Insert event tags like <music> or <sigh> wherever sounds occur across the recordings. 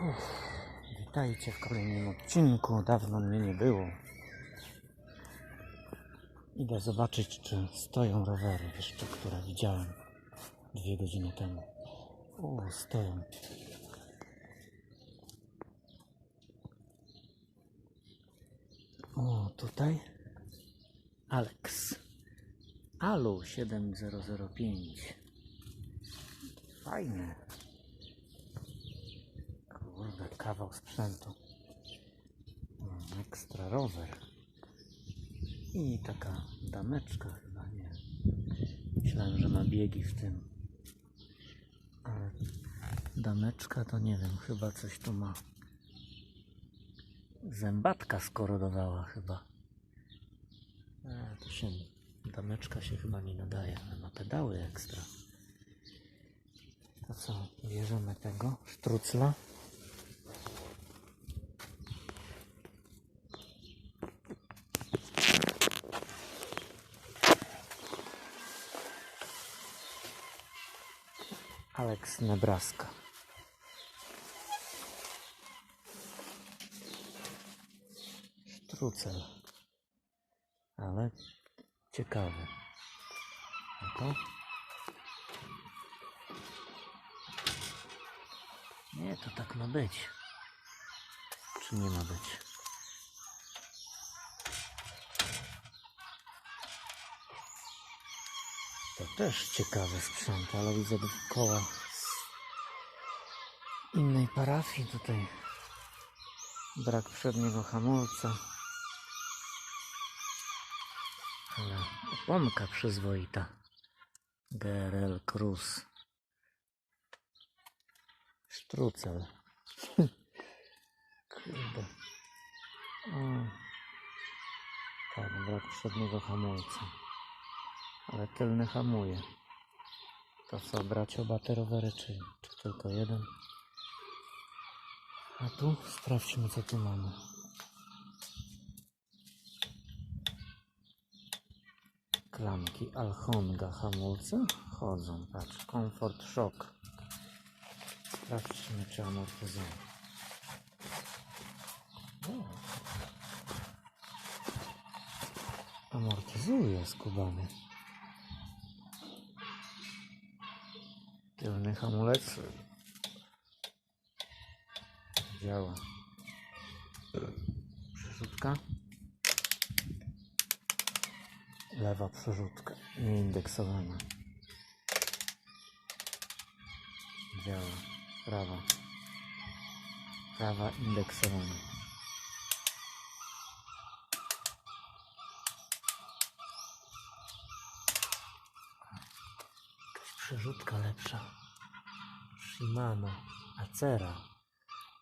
Uff, witajcie w kolejnym odcinku. Dawno mnie nie było. Idę zobaczyć, czy stoją rowery jeszcze, które widziałem dwie godziny temu. O, stoją. O, tutaj Alex. Alu 7005. Fajne. Kawał sprzętu. Mm, Ekstra rower. I taka dameczka chyba, nie. Myślałem, że ma biegi w tym. Ale dameczka to nie wiem, chyba coś tu ma. Zębatka skorodowała chyba. E, to się, dameczka się chyba nie nadaje, ale ma pedały ekstra. To co, bierzemy tego sztrucla. Alex Nebraska. Sztrucel. Ale ciekawy. A to? Nie, to tak ma być. Czy nie ma być? To też ciekawy sprzęt, ale widzę koła z innej parafii. Tutaj brak przedniego hamulca. Ale oponka przyzwoita. GRL Cruise. Sztrucel. <laughs> Kurde. O. Tak, brak przedniego hamulca. Ale tylny hamuje. To co, brać oba te rowery, czy, czy tylko jeden? A tu sprawdźmy, co tu mamy. Klamki Alhonga hamulce chodzą, patrz, Comfort Shock. Sprawdźmy, czy amortyzują. Amortyzuje skubany. Tylny hamulec działa. Przerzutka. Lewa przerzutka, nieindeksowana. Działa. Prawa. Prawa indeksowana. Przerzutka lepsza. Shimano. Acera.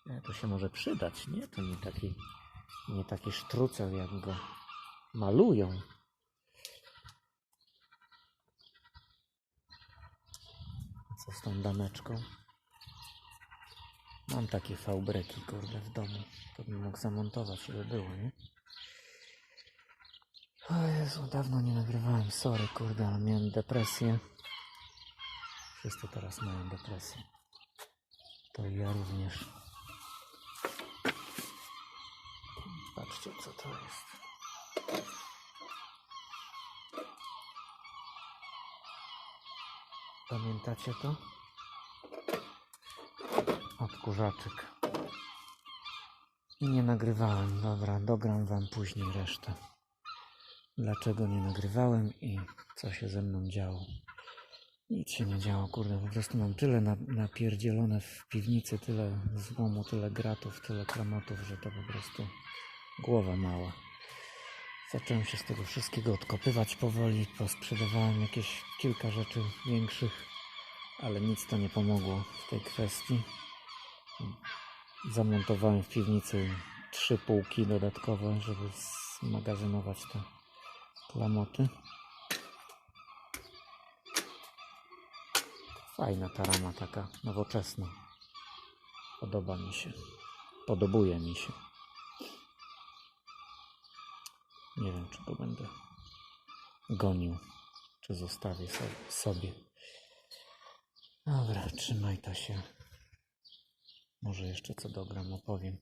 Nie, to się może przydać, nie? To nie taki, nie taki sztrucel, jak go malują. Co z tą dameczką? Mam takie V-breki, kurde, w domu. To bym mógł zamontować, żeby było, nie? O Jezu, dawno nie nagrywałem, sorry, kurde, ale miałem depresję. Wszyscy teraz mają depresję. To ja również. Patrzcie, co to jest. Pamiętacie to? Odkurzaczek. I nie nagrywałem. Dobra, dogram wam później resztę. Dlaczego nie nagrywałem i co się ze mną działo. Nic się nie działo, kurde, po prostu mam tyle na, napierdzielone w piwnicy, tyle złomu, tyle gratów, tyle klamotów, że to po prostu głowa mała. Zacząłem się z tego wszystkiego odkopywać powoli, posprzedawałem jakieś kilka rzeczy większych, ale nic to nie pomogło w tej kwestii. Zamontowałem w piwnicy trzy półki dodatkowe, żeby zmagazynować te klamoty. Fajna ta rama taka nowoczesna. Podoba mi się. Podobuje mi się. Nie wiem, czy go będę gonił, czy zostawię so- sobie. Dobra, trzymaj to się. Może jeszcze co dogram opowiem.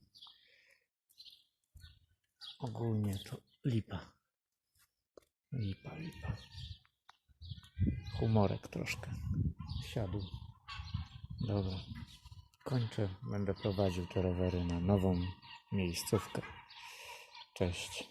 Ogólnie to lipa. Lipa, lipa. Humorek troszkę. Siadł. Dobra. Kończę. Będę prowadził te rowery na nową miejscówkę. Cześć.